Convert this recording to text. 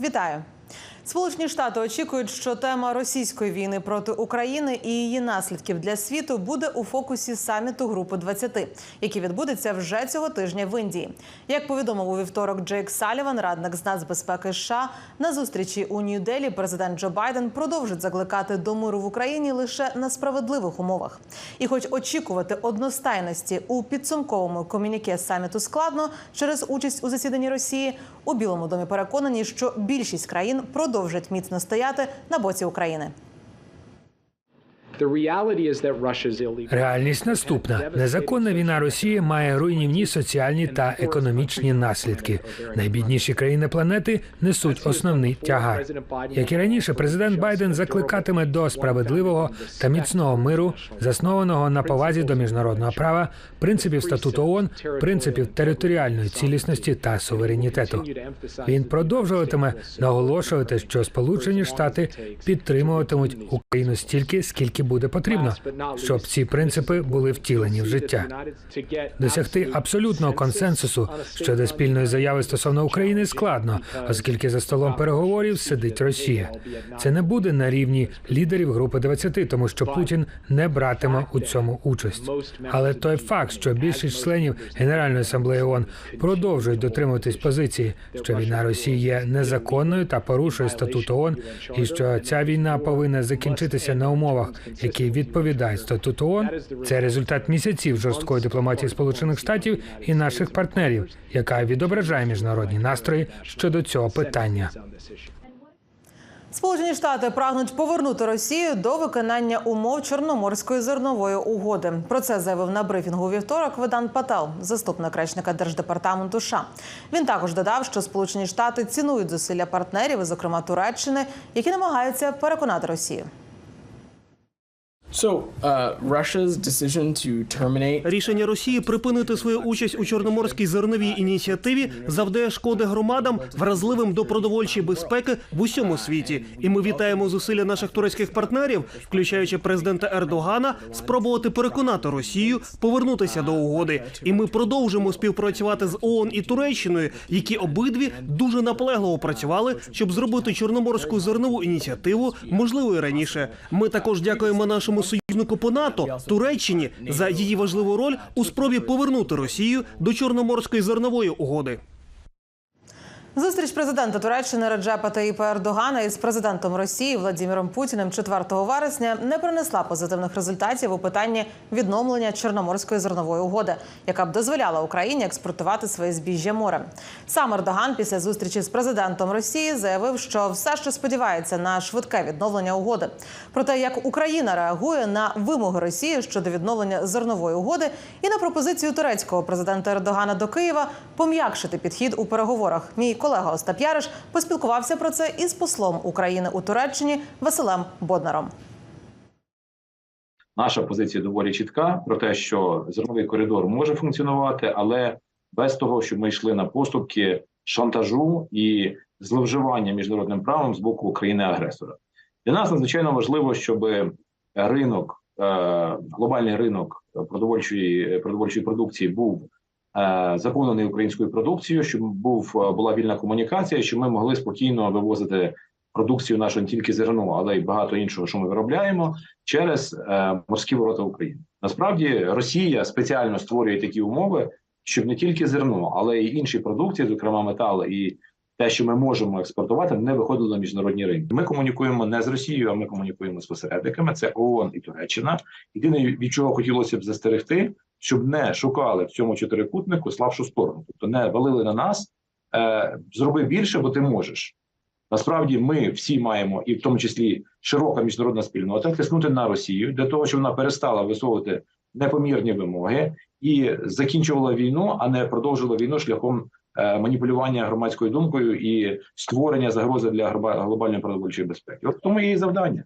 Вітаю. Сполучені Штати очікують, що тема російської війни проти України і її наслідків для світу буде у фокусі саміту Групи 20, який відбудеться вже цього тижня в Індії. Як повідомив у вівторок Джейк Саліван, радник з нацбезпеки США, на зустрічі у Нью-Делі президент Джо Байден продовжить закликати до миру в Україні лише на справедливих умовах. І, хоч очікувати одностайності у підсумковому комюніке саміту складно через участь у засіданні Росії, у Білому домі переконані, що більшість країн продовжать міцно стояти на боці України. Реальність наступна: незаконна війна Росії має руйнівні соціальні та економічні наслідки. Найбідніші країни планети несуть основний тягар. Як і раніше, президент Байден закликатиме до справедливого та міцного миру, заснованого на повазі до міжнародного права, принципів статуту ООН, принципів територіальної цілісності та суверенітету. Він продовжуватиме наголошувати, що Сполучені Штати підтримуватимуть Україну стільки, скільки буде потрібно, щоб ці принципи були втілені в життя. Досягти абсолютного консенсусу щодо спільної заяви стосовно України складно, оскільки за столом переговорів сидить Росія. Це не буде на рівні лідерів групи 20, тому що Путін не братиме у цьому участь. Але той факт, що більшість членів Генеральної асамблеї ООН продовжують дотримуватись позиції, що війна Росії є незаконною та порушує статут ООН, і що ця війна повинна закінчитися на умовах, які відповідають статуту ООН, це результат місяців жорсткої дипломатії Сполучених Штатів і наших партнерів, яка відображає міжнародні настрої щодо цього питання. Сполучені Штати прагнуть повернути Росію до виконання умов Чорноморської зернової угоди. Про це заявив на брифінгу вівторок Ведан Пател, заступник речника держдепартаменту США. Він також додав, що Сполучені Штати цінують зусилля партнерів, зокрема Туреччини, які намагаються переконати Росію. Рішення Росії припинити свою участь у чорноморській зерновій ініціативі завдає шкоди громадам, вразливим до продовольчої безпеки в усьому світі. І ми вітаємо зусилля наших турецьких партнерів, включаючи президента Ердогана, спробувати переконати Росію повернутися до угоди. І ми продовжимо співпрацювати з ООН і Туреччиною, які обидві дуже наполегливо працювали, щоб зробити чорноморську зернову ініціативу можливою раніше. Ми також дякуємо нашому союзнику по НАТО Туреччині за її важливу роль у спробі повернути Росію до Чорноморської зернової угоди. Зустріч президента Туреччини Реджепа Таїпа Ердогана із президентом Росії Владимиром Путіним 4 вересня не принесла позитивних результатів у питанні відновлення Чорноморської зернової угоди, яка б дозволяла Україні експортувати своє збіжжя морем. Сам Ердоган після зустрічі з президентом Росії заявив, що все ще сподівається на швидке відновлення угоди. Про те, як Україна реагує на вимоги Росії щодо відновлення зернової угоди, і на пропозицію турецького президента Ердогана до Києва пом'якшити підхід у переговорах. Мій колега Остап Яриш поспілкувався про це із послом України у Туреччині Василем Боднаром. Наша позиція доволі чітка про те, що зерновий коридор може функціонувати, але без того, щоб ми йшли на поступки шантажу і зловживання міжнародним правом з боку країни-агресора. Для нас надзвичайно важливо, щоб ринок, е, глобальний ринок продовольчої продовольчої продукції був заповнений українською продукцією, щоб був е, була вільна комунікація, щоб ми могли спокійно вивозити продукцію нашу не тільки зерно, але й багато іншого, що ми виробляємо, через е, морські ворота України. Насправді Росія спеціально створює такі умови, щоб не тільки зерно, але й інші продукції, зокрема метали і те, що ми можемо експортувати, не виходило на міжнародні ринки. Ми комунікуємо не з Росією, а ми комунікуємо з посередниками. Це ООН і Туреччина. Єдине, від чого хотілося б застерегти, щоб не шукали в цьому чотирикутнику слабшу сторону, тобто не валили на нас. Е, зроби більше, бо ти можеш. Насправді, ми всі маємо, і в тому числі широка міжнародна спільнота, тиснути на Росію для того, щоб вона перестала висовувати непомірні вимоги і закінчувала війну, а не продовжила війну шляхом е, маніпулювання громадською думкою і створення загрози для глобальної продовольчої безпеки. От тому є завдання.